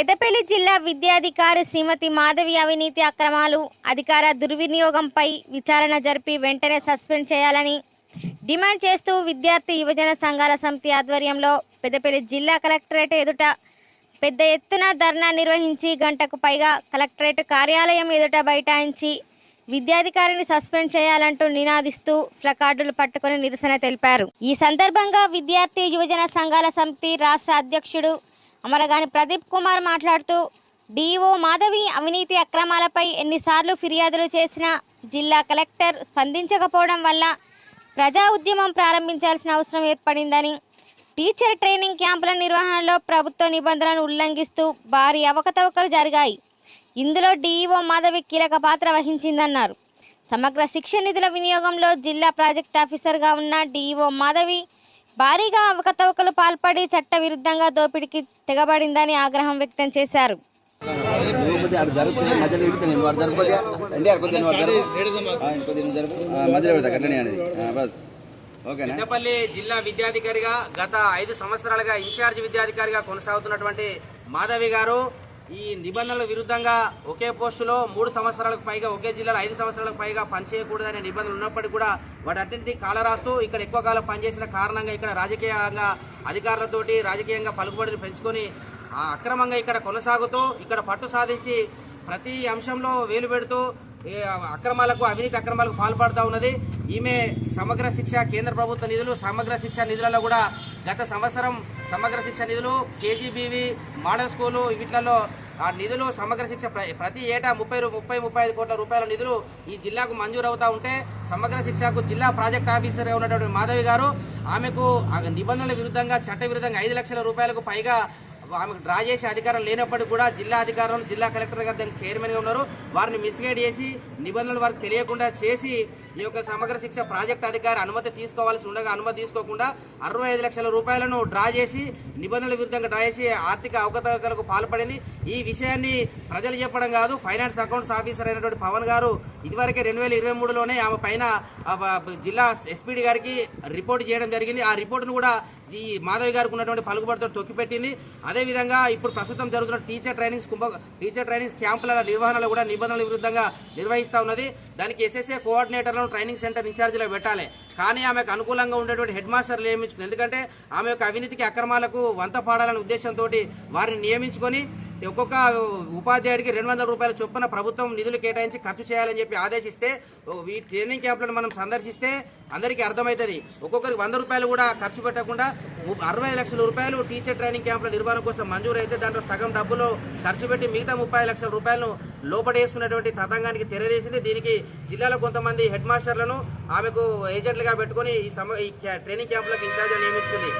పెద్దపల్లి జిల్లా విద్యాధికారి శ్రీమతి మాధవి అవినీతి అక్రమాలు అధికార దుర్వినియోగంపై విచారణ జరిపి వెంటనే సస్పెండ్ చేయాలని డిమాండ్ చేస్తూ విద్యార్థి యువజన సంఘాల సమితి ఆధ్వర్యంలో పెద్దపల్లి జిల్లా కలెక్టరేట్ ఎదుట పెద్ద ఎత్తున ధర్నా నిర్వహించి గంటకు పైగా కలెక్టరేట్ కార్యాలయం ఎదుట బైఠాయించి విద్యాధికారిని సస్పెండ్ చేయాలంటూ నినాదిస్తూ ప్లకార్డులు పట్టుకుని నిరసన తెలిపారు. ఈ సందర్భంగా విద్యార్థి యువజన సంఘాల సమితి రాష్ట్ర అధ్యక్షుడు అమరగాని ప్రదీప్ కుమార్ మాట్లాడుతూ డిఓ మాధవి అవినీతి అక్రమాలపై ఎన్నిసార్లు ఫిర్యాదులు చేసినా జిల్లా కలెక్టర్ స్పందించకపోవడం వల్ల ప్రజా ఉద్యమం ప్రారంభించాల్సిన అవసరం ఏర్పడిందని టీచర్ ట్రైనింగ్ క్యాంపుల నిర్వహణలో ప్రభుత్వ నిబంధనలను ఉల్లంఘిస్తూ భారీ అవకతవకలు జరిగాయి. ఇందులో డీఈఓ మాధవి కీలక పాత్ర వహించిందన్నారు. సమగ్ర శిక్ష నిధుల వినియోగంలో జిల్లా ప్రాజెక్ట్ ఆఫీసర్గా ఉన్న డీఈఓ మాధవి భారీగా అవకతవకలు పాల్పడి చట్ట విరుద్ధంగా దోపిడీకి తెగబడిందని ఆగ్రహం వ్యక్తం చేశారు. లేకపోతే పెద్దపల్లి జిల్లా విద్యాధికారిగా గత ఐదు సంవత్సరాలుగా ఇన్ఛార్జ్ విద్యాధికారిగా కొనసాగుతున్నటువంటి మాధవి గారు ఈ నిబంధనల విరుద్ధంగా ఒకే పోస్టులో మూడు సంవత్సరాలకు పైగా ఒకే జిల్లాలో ఐదు సంవత్సరాలకు పైగా పనిచేయకూడదనే నిబంధనలు ఉన్నప్పటికీ కూడా వాటన్నింటినీ కాలరాస్తూ ఇక్కడ ఎక్కువ కాలం పనిచేసిన కారణంగా ఇక్కడ రాజకీయంగా అధికారులతోటి రాజకీయంగా పలుకుబడిని పెంచుకొని అక్రమంగా ఇక్కడ కొనసాగుతూ ఇక్కడ పట్టు సాధించి ప్రతి అంశంలో వేలు పెడుతూ అక్రమాలకు అవినీతి అక్రమాలకు పాల్పడుతూ ఉన్నది. ఈమె సమగ్ర శిక్ష కేంద్ర ప్రభుత్వ నిధులు సమగ్ర శిక్ష నిధులలో కూడా గత సంవత్సరం సమగ్ర శిక్ష నిధులు కేజీబీవి మోడల్ స్కూలు వీటిలలో ఆ నిధులు సమగ్ర శిక్ష ప్రతి ఏటా ముప్పై ముప్పై ముప్పై ఐదు కోట్ల రూపాయల నిధులు ఈ జిల్లాకు మంజూరు అవుతా ఉంటే సమగ్ర శిక్షకు జిల్లా ప్రాజెక్ట్ ఆఫీసర్గా ఉన్నటువంటి మాధవి గారు. ఆమెకు నిబంధనల విరుద్ధంగా చట్ట విరుద్ధంగా ఐదు లక్షల రూపాయలకు పైగా ఆమెకు డ్రా చేసే అధికారం లేనప్పటికీ కూడా జిల్లా అధికారులు జిల్లా కలెక్టర్ గారు దానికి చైర్మన్గా ఉన్నారు. వారిని మిస్గైడ్ చేసి నిబంధనలు వారికి తెలియకుండా చేసి ఈ యొక్క సమగ్ర శిక్ష ప్రాజెక్ట్ అధికారి అనుమతి తీసుకోవాల్సి ఉండగా అనుమతి తీసుకోకుండా అరవై ఐదు లక్షల రూపాయలను డ్రా చేసి నిబంధనల విరుద్ధంగా డ్రా చేసి ఆర్థిక అవకతవకలకు పాల్పడింది. ఈ విషయాన్ని ప్రజలు చెప్పడం కాదు ఫైనాన్స్ అకౌంట్స్ ఆఫీసర్ అయినటువంటి పవన్ గారు ఇదివరకే రెండు వేల ఇరవై మూడులోనే ఆమె పైన జిల్లా ఎస్పీడీ గారికి రిపోర్ట్ చేయడం జరిగింది. ఆ రిపోర్టును కూడా ఈ మాధవి గారికి ఉన్నటువంటి పలుకుబడితో తొక్కిపెట్టింది. అదేవిధంగా ఇప్పుడు ప్రస్తుతం జరుగుతున్న టీచర్ ట్రైనింగ్స్ కుంభ టీచర్ ట్రైనింగ్స్ క్యాంపుల నిర్వహణలో కూడా నిబంధనల విరుద్ధంగా నిర్వహిస్తా ఉన్నది. దానికి ఎస్ఎస్ఏ కోఆర్డినేటర్లను ట్రైనింగ్ సెంటర్ ఇన్ఛార్జీలో పెట్టాలి. కానీ ఆమెకు అనుకూలంగా ఉండేటువంటి హెడ్ మాస్టర్లు నియమించుకుని ఎందుకంటే ఆమె యొక్క అవినీతికి అక్రమాలకు వంత పాడాలనే ఉద్దేశంతో వారిని నియమించుకొని ఒక్కొక్క ఉపాధ్యాయుడికి రెండు వందల రూపాయల చొప్పున ప్రభుత్వం నిధులు కేటాయించి ఖర్చు చేయాలని చెప్పి ఆదేశిస్తే ఈ ట్రైనింగ్ క్యాంపులను మనం సందర్శిస్తే అందరికీ అర్థమవుతుంది. ఒక్కొక్కరికి వంద రూపాయలు కూడా ఖర్చు పెట్టకుండా అరవై లక్షల రూపాయలు టీచర్ ట్రైనింగ్ క్యాంపుల నిర్వహణ కోసం మంజూరు అయితే దాంట్లో సగం డబ్బులు ఖర్చు పెట్టి మిగతా ముప్పై లక్షల రూపాయలను లోపడేసుకున్నటువంటి తతంగానికి తెరదేసింది దీనికి జిల్లాలో కొంతమంది హెడ్ మాస్టర్లను ఆమెకు ఏజెంట్లుగా పెట్టుకుని ఈ సమ ఈ ట్రైనింగ్ క్యాంపులకు ఇన్ఛార్జ్ నియమించుకుంది.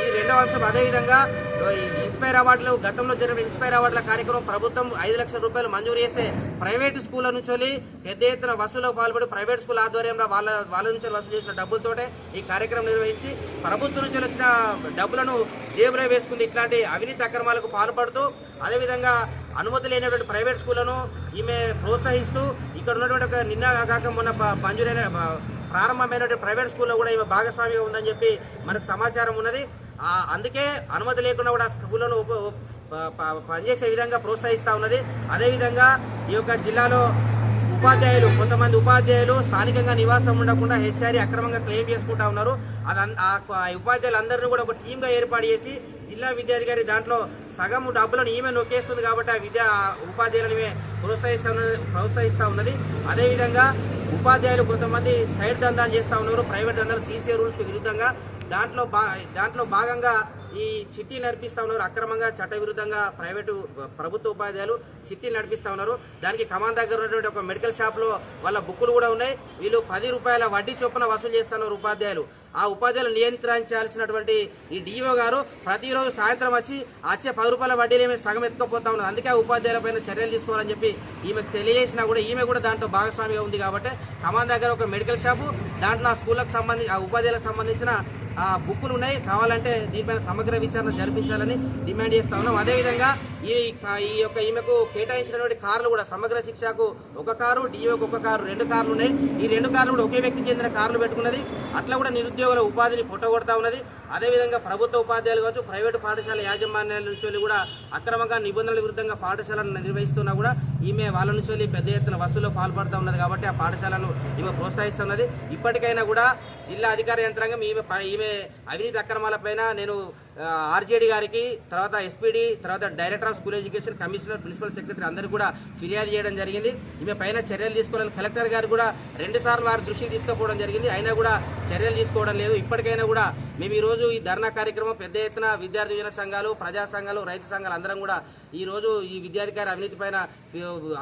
ఈ రెండవ అంశం అదేవిధంగా ఇన్స్పైర్ అవార్డులు గతంలో జరిగిన ఇన్స్పైర్ అవార్డుల కార్యక్రమం ప్రభుత్వం ఐదు లక్షల రూపాయలు మంజూరు చేస్తే ప్రైవేట్ స్కూళ్ళ నుంచి పెద్ద ఎత్తున వసూలు పాల్పడి ప్రైవేట్ స్కూల్ ఆధ్వర్యంలో వాళ్ళ వాళ్ళ నుంచి వసూలు చేసిన డబ్బులతోటే ఈ కార్యక్రమం నిర్వహించి ప్రభుత్వం నుంచి వచ్చిన డబ్బులను జేబులో వేసుకుంది ఇట్లాంటి అవినీతి అక్రమాలకు పాల్పడుతూ అదేవిధంగా అనుమతి లేనటువంటి ప్రైవేట్ స్కూళ్ళను ఈమె ప్రోత్సహిస్తూ ఇక్కడ ఉన్నటువంటి ఒక నిన్న కాక మొన్న పంజురైన మంజూరైన ప్రారంభమైనటువంటి ప్రైవేట్ స్కూల్లో కూడా ఈమె భాగస్వామిగా ఉందని చెప్పి మనకు సమాచారం ఉన్నది. అందుకే అనుమతి లేకుండా కూడా ఆ పనిచేసే విధంగా ప్రోత్సహిస్తూ ఉన్నది. అదేవిధంగా ఈ యొక్క జిల్లాలో ఉపాధ్యాయులు కొంతమంది ఉపాధ్యాయులు స్థానికంగా నివాసం ఉండకుండా హెచ్ఆర్ఈ అక్రమంగా క్లెయిమ్ చేసుకుంటా ఉన్నారు. అది అన్- ఆ ఉపాధ్యాయులందరినీ కూడా ఒక టీమ్గా ఏర్పాటు చేసి జిల్లా విద్యాధికారి దాంట్లో సగం డబ్బులను ఈమె నొక్కేస్తుంది కాబట్టి ఆ విద్యా ఉపాధ్యాయులను ప్రోత్సహిస్తా ఉన్నది ప్రోత్సహిస్తా ఉన్నది. అదేవిధంగా ఉపాధ్యాయులు కొంతమంది సైడ్ దందాలు చేస్తా ఉన్నారు. ప్రైవేట్ దందాలు సీసీ రూల్స్ విరుద్ధంగా. దాంట్లో దాంట్లో భాగంగా ఈ చిట్టి నడిపిస్తా ఉన్నారు. అక్రమంగా చట్టవిరుద్ధంగా ప్రైవేటు ప్రభుత్వ ఉపాధ్యాయులు చిట్టి నడిపిస్తా ఉన్నారు. దానికి కమాన్ దగ్గర ఉన్నటువంటి ఒక మెడికల్ షాప్లో వాళ్ళ బుక్కులు కూడా ఉన్నాయి. వీళ్ళు పది రూపాయల వడ్డీ చొప్పున వసూలు చేస్తున్నారు ఉపాధ్యాయులు. ఆ ఉపాధ్యాయులు నియంత్రించాల్సినటువంటి ఈ డిఓ గారు ప్రతిరోజు సాయంత్రం వచ్చి వచ్చే పది రూపాయల వడ్డీలు ఏమి సగం ఎత్తుకపోతా ఉన్నది అందుకే ఉపాధ్యాయుల పైన చర్యలు తీసుకోవాలని చెప్పి ఈమెకు తెలియజేసినా కూడా ఈమె కూడా దాంట్లో భాగస్వామిగా ఉంది కాబట్టి కమాన్ దగ్గర ఒక మెడికల్ షాపు దాంట్లో ఆ స్కూళ్ళకు సంబంధించి ఆ ఉపాధ్యాయులకు సంబంధించిన బుక్కులు ఉన్నాయి కావాలంటే దీనిపైన సమగ్ర విచారణ జరిపించాలని డిమాండ్ చేస్తా ఉన్నాం. అదేవిధంగా ఈ ఈ యొక్క ఈమెకు కేటాయించినటువంటి కార్లు కూడా సమగ్ర శిక్షకు ఒక కారు డిఓకి ఒక కారు రెండు కార్లు ఉన్నాయి. ఈ రెండు కార్లు కూడా ఒకే వ్యక్తికి చెందిన కార్లు పెట్టుకున్నది. అట్లా కూడా నిరుద్యోగుల ఉపాధిని పుట్టగొడతా ఉన్నది. అదేవిధంగా ప్రభుత్వ ఉపాధ్యాయులు కావచ్చు ప్రైవేటు పాఠశాల యాజమాన్యాల నుంచి వెళ్ళి కూడా అక్రమంగా నిబంధనల విరుద్ధంగా పాఠశాలను నిర్వహిస్తున్నా కూడా ఈమె వాళ్ళ నుంచి వెళ్ళి పెద్ద ఎత్తున వసూల్లో పాల్పడుతూ ఉన్నది కాబట్టి ఆ పాఠశాలను ఈమె ప్రోత్సహిస్తున్నది. ఇప్పటికైనా కూడా జిల్లా అధికార యంత్రాంగం ఈమె ప- ఈమె అవినీతి అక్రమాలపైన నేను ఆర్జేడీ గారికి తర్వాత ఎస్పీడీ తర్వాత director of school education commissioner principal secretary అందరికీ కూడా ఫిర్యాదు చేయడం జరిగింది. ఈమె పైన చర్యలు తీసుకోవాలని కలెక్టర్ గారు కూడా రెండు సార్లు వారి దృష్టికి తీసుకోవడం జరిగింది. అయినా కూడా చర్యలు తీసుకోవడం లేదు. ఇప్పటికైనా కూడా మేము ఈ రోజు ఈ ధర్నా కార్యక్రమం పెద్ద ఎత్తున విద్యార్థి యువజన సంఘాలు ప్రజా సంఘాలు రైతు సంఘాలు అందరం కూడా ఈ రోజు ఈ విద్యాధికారి అవినీతి పైన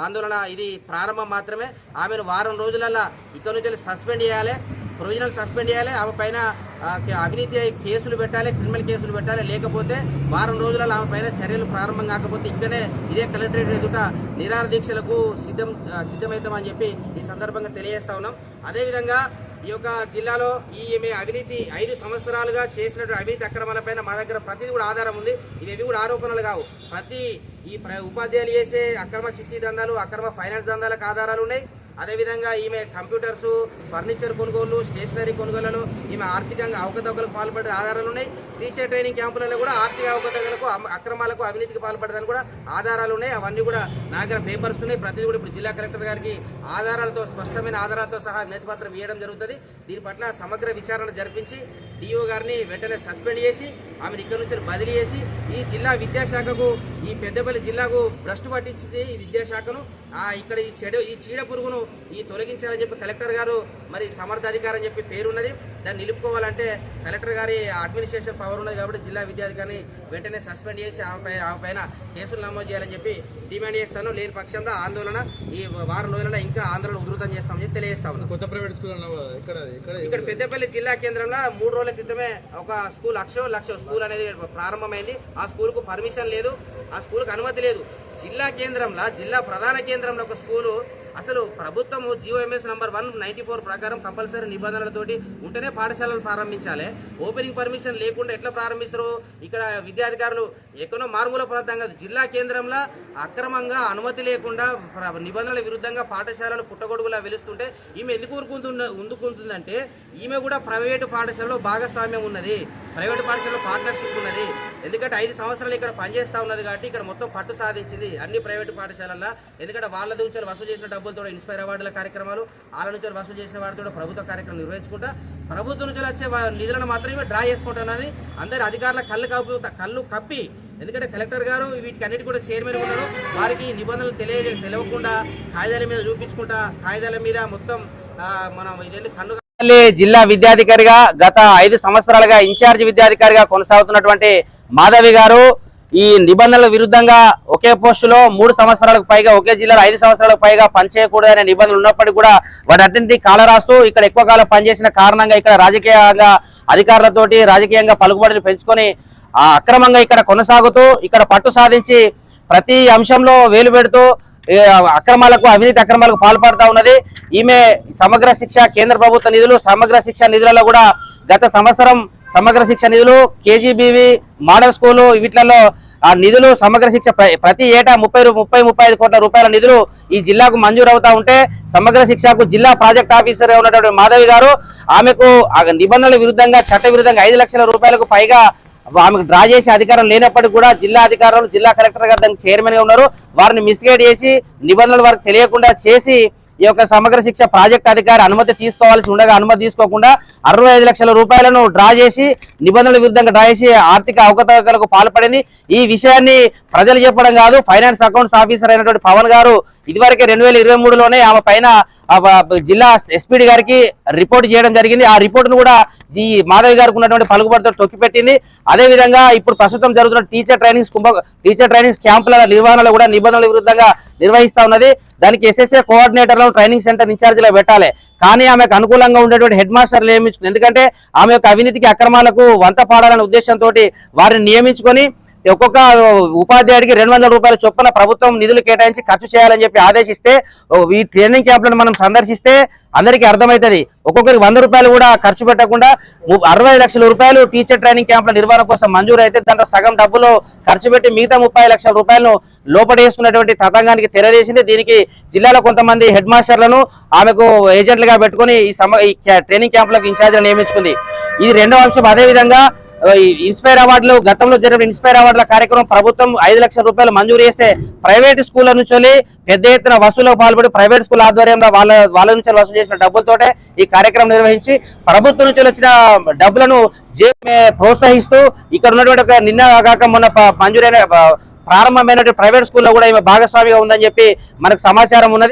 ఆందోళన ఇది ప్రారంభం మాత్రమే. ఆమెను వారం రోజులల్లా ఇక్కడ నుంచి సస్పెండ్ చేయాలి. ప్రొవిజనల్ సస్పెండ్ చేయాలి. ఆమె పైన అవినీతి కేసులు పెట్టాలి క్రిమినల్ కేసులు పెట్టాలి. లేకపోతే వారం రోజులలో ఆమె పైన చర్యలు ప్రారంభం కాకపోతే ఇక్కడనే ఇదే కలెక్టరేట్ ఎదుట నిరాహార దీక్షలకు సిద్ధం సిద్ధమవుతామని చెప్పి ఈ సందర్భంగా తెలియజేస్తా ఉన్నాం. అదేవిధంగా ఈ యొక్క జిల్లాలో ఈ ఈమె అవినీతి ఐదు సంవత్సరాలుగా చేసినటువంటి అవినీతి అక్రమాలపైన మా దగ్గర ప్రతిదీ కూడా ఆధారం ఉంది. ఇవి కూడా ఆరోపణలు కావు. ప్రతి ఈ ఉపాధ్యాయులు చేసే అక్రమ చిట్టి దందాలు అక్రమ ఫైనాన్స్ దందాలకు ఆధారాలు ఉన్నాయి. అదేవిధంగా ఈమె కంప్యూటర్స్ ఫర్నిచర్ కొనుగోలు స్టేషనరీ కొనుగోళ్ళలో ఈమె ఆర్థికంగా అవకతవకలకు పాల్పడే ఆధారాలు ఉన్నాయి. టీచర్ ట్రైనింగ్ క్యాంపులలో కూడా ఆర్థిక అవకతవకలకు అక్రమాలకు అవినీతికి పాల్పడడానికి కూడా ఆధారాలు ఉన్నాయి. అవన్నీ కూడా నా దగ్గర పేపర్స్ ఉన్నాయి. ప్రతిదీ కూడా ఇప్పుడు జిల్లా కలెక్టర్ గారికి ఆధారాలతో స్పష్టమైన ఆధారాలతో సహా వినతిపత్రం ఇవ్వడం జరుగుతుంది. దీని పట్ల సమగ్ర విచారణ జరిపించి డిఓ గారిని వెంటనే సస్పెండ్ చేసి ఆమెను ఇక్కడ నుంచి బదిలీ చేసి ఈ జిల్లా విద్యాశాఖకు ఈ పెద్దపల్లి జిల్లాకు భ్రష్టు పట్టించింది ఈ విద్యాశాఖను. ఇక్కడ ఈ చెడు ఈ చీడ పురుగును ఈ తొలగించాలని చెప్పి కలెక్టర్ గారు మరి సమర్థ అధికారి అని చెప్పి పేరున్నది. దాన్ని నిలుపుకోవాలంటే కలెక్టర్ గారి అడ్మినిస్ట్రేషన్ పవర్ ఉన్నది కాబట్టి జిల్లా విద్యాధికారిని వెంటనే సస్పెండ్ చేసి ఆమె పై ఆమె పైన కేసులు నమోదు చేయాలని చెప్పి డిమాండ్ చేస్తాను. లేని పక్షంలో ఆందోళన ఈ వారం రోజులలో ఇంకా ఆందోళన ఉధృతం చేస్తామని చెప్పి తెలియజేస్తా ఉన్నాను కొత్త ప్రైవేట్ స్కూల్ ఇక్కడ పెద్దపల్లి జిల్లా కేంద్రంలో మూడు రోజుల క్రితమే ఒక స్కూల్ అక్షో లక్ష స్కూల్ అనేది ప్రారంభమైంది. ఆ స్కూల్కు పర్మిషన్ లేదు. ఆ స్కూల్కి అనుమతి లేదు. జిల్లా కేంద్రంలో జిల్లా ప్రధాన కేంద్రంలో ఒక స్కూలు. అసలు ప్రభుత్వము GO Ms number one ninety four ప్రకారం కంపల్సరీ నిబంధనలతోటి ఉంటేనే పాఠశాలలు ప్రారంభించాలి. ఓపెనింగ్ పర్మిషన్ లేకుండా ఎట్లా ప్రారంభిస్తారు? ఇక్కడ విద్యాధికారులు ఎక్కడో మారుమూల ప్రాంతం కాదు జిల్లా కేంద్రంలో అక్రమంగా అనుమతి లేకుండా నిబంధనల విరుద్ధంగా పాఠశాలలు పుట్టగొడుగులా వెలుస్తుంటే ఈమె ఎందుకు ఊరుకుంటుంద ఉందుకుంటుందంటే ఈమె కూడా ప్రైవేటు పాఠశాలలో భాగస్వామ్యం ఉన్నది. ప్రైవేటు పాఠశాలలో పార్ట్నర్షిప్ ఉన్నది. ఎందుకంటే ఐదు సంవత్సరాలు ఇక్కడ పనిచేస్తా ఉన్నది కాబట్టి ఇక్కడ మొత్తం పట్టు సాధించింది. అన్ని ప్రైవేటు పాఠశాలల్లో ఎందుకంటే వాళ్ళ నుంచి వసూలు చేసిన డబ్బులతో ఇన్స్పైర్ అవార్డుల కార్యక్రమాలు వాళ్ళ నుంచి వసూలు చేసిన వాటితో ప్రభుత్వ కార్యక్రమం నిర్వహించుకుంటా ప్రభుత్వం నుంచి వచ్చే నిధులను మాత్రమే డ్రా చేసుకుంటున్నది. అందరి అధికారుల కళ్ళు కప్పు కళ్ళు కప్పి. ఎందుకంటే కలెక్టర్ గారు వీటికి అన్నిటి కూడా చైర్మన్ ఉన్నారు. వారికి నిబంధనలు తెలియ తెలియకుండా కాగితాల మీద చూపించుకుంటా కాగితాల మీద మొత్తం మనం ఇదేంటి కన్ను జిల్లా విద్యాధికారిగా గత ఐదు సంవత్సరాలుగా ఇన్ఛార్జ్ విద్యాధికారిగా కొనసాగుతున్నటువంటి మాధవి గారు ఈ నిబంధనల విరుద్ధంగా ఒకే పోస్టులో మూడు సంవత్సరాలకు పైగా ఒకే జిల్లాలో ఐదు సంవత్సరాలకు పైగా పనిచేయకూడదనే నిబంధనలు ఉన్నప్పటికీ కూడా వాటన్నింటి కాల ఇక్కడ ఎక్కువ కాలం పనిచేసిన కారణంగా ఇక్కడ రాజకీయంగా అధికారులతోటి రాజకీయంగా పలుకుబడిని పెంచుకొని అక్రమంగా ఇక్కడ కొనసాగుతూ ఇక్కడ పట్టు సాధించి ప్రతి అంశంలో వేలు పెడుతూ అక్రమాలకు అవినీతి అక్రమాలకు పాల్పడుతూ ఉన్నది. ఈమె సమగ్ర శిక్ష కేంద్ర ప్రభుత్వ నిధులు సమగ్ర శిక్ష నిధులలో కూడా గత సంవత్సరం సమగ్ర శిక్ష నిధులు కేజీబీవి మోడల్ స్కూలు వీటిలలో ఆ నిధులు సమగ్ర శిక్ష ప్రతి ఏటా ముప్పై ముప్పై ముప్పై ఐదు కోట్ల రూపాయల నిధులు ఈ జిల్లాకు మంజూరు అవుతా ఉంటే సమగ్ర శిక్షకు జిల్లా ప్రాజెక్ట్ ఆఫీసర్ ఉన్నటువంటి మాధవి గారు ఆమెకు ఆ నిబంధనల విరుద్ధంగా చట్ట విరుద్ధంగా ఐదు లక్షల రూపాయలకు పైగా ఆమెకు డ్రా చేసే అధికారం లేనప్పటికీ కూడా జిల్లా అధికారులు జిల్లా కలెక్టర్ గారు దానికి చైర్మన్గా ఉన్నారు. వారిని మిస్గైడ్ చేసి నిబంధనలు వారికి తెలియకుండా చేసి ఈ యొక్క సమగ్ర శిక్ష ప్రాజెక్ట్ అధికారి అనుమతి తీసుకోవాల్సి ఉండగా అనుమతి తీసుకోకుండా అరవై ఐదు లక్షల రూపాయలను డ్రా చేసి నిబంధనల విరుద్ధంగా డ్రా చేసి ఆర్థిక అవకతవకలకు పాల్పడింది. ఈ విషయాన్ని ప్రజలు చెప్పడం కాదు ఫైనాన్స్ అకౌంట్స్ ఆఫీసర్ అయినటువంటి పవన్ గారు ఇదివరకే రెండు వేల ఇరవై మూడులోనే ఆమె పైన జిల్లా ఎస్పీడి గారికి రిపోర్ట్ చేయడం జరిగింది. ఆ రిపోర్ట్ను కూడా ఈ మాధవి గారికి ఉన్నటువంటి పలుకుబడితో తొక్కిపెట్టింది. అదే విధంగా ఇప్పుడు ప్రస్తుతం జరుగుతున్న టీచర్ ట్రైనింగ్స్ కుంభ టీచర్ ట్రైనింగ్స్ క్యాంపుల నిర్వహణలో కూడా నిబంధనల విరుద్ధంగా నిర్వహిస్తా ఉన్నది. దానికి ఎస్ఎస్ఏ కోఆర్డినేటర్లను ట్రైనింగ్ సెంటర్ ఇన్ఛార్జిలో పెట్టాలి. కానీ ఆమెకు అనుకూలంగా ఉండేటువంటి హెడ్ మాస్టర్లు నియమించుకుని ఎందుకంటే ఆమె యొక్క అవినీతికి అక్రమాలకు వంత పాడాలనే ఉద్దేశంతో వారిని నియమించుకొని ఒక్కొక్క ఉపాధ్యాయుడికి రెండు వందల రూపాయల చొప్పున ప్రభుత్వం నిధులు కేటాయించి ఖర్చు చేయాలని చెప్పి ఆదేశిస్తే ఓ ఈ ట్రైనింగ్ క్యాంపులను మనం సందర్శిస్తే అందరికీ అర్థమవుతుంది. ఒక్కొక్కరికి వంద రూపాయలు కూడా ఖర్చు పెట్టకుండా అరవై లక్షల రూపాయలు టీచర్ ట్రైనింగ్ క్యాంపుల నిర్వహణ కోసం మంజూరు అయితే దాంట్లో సగం డబ్బులు ఖర్చు పెట్టి మిగతా ముప్పై లక్షల రూపాయలను లోపడేసుకున్నటువంటి తతంగానికి తెరవేసింది దీనికి జిల్లాలో కొంతమంది హెడ్ మాస్టర్లను ఆమెకు ఏజెంట్లుగా పెట్టుకొని ఈ సమ ఈ ట్రైనింగ్ క్యాంపులకు ఇన్ఛార్జ్గా నియమించుకుంది. ఇది రెండో అంశం. అదే విధంగా ఇన్స్పైర్ అవార్డులు గతంలో జరిగిన ఇన్స్పైర్ అవార్డుల కార్యక్రమం ప్రభుత్వం ఐదు లక్షల రూపాయలు మంజూరు చేస్తే ప్రైవేట్ స్కూళ్ళ నుంచి పెద్ద ఎత్తున వసూలకు పాల్పడి ప్రైవేట్ స్కూల్ ఆధ్వర్యంలో వాళ్ళ వాళ్ళ నుంచి వసూలు చేసిన డబ్బులతోటే ఈ కార్యక్రమం నిర్వహించి ప్రభుత్వం నుంచి వచ్చిన డబ్బులను ప్రోత్సహిస్తూ ఇక్కడ ఉన్నటువంటి నిన్న కాక మొన్న మంజూరైన ప్రారంభమైనటువంటి ప్రైవేట్ స్కూల్లో కూడా ఈమె భాగస్వామిగా ఉందని చెప్పి మనకు సమాచారం ఉన్నది.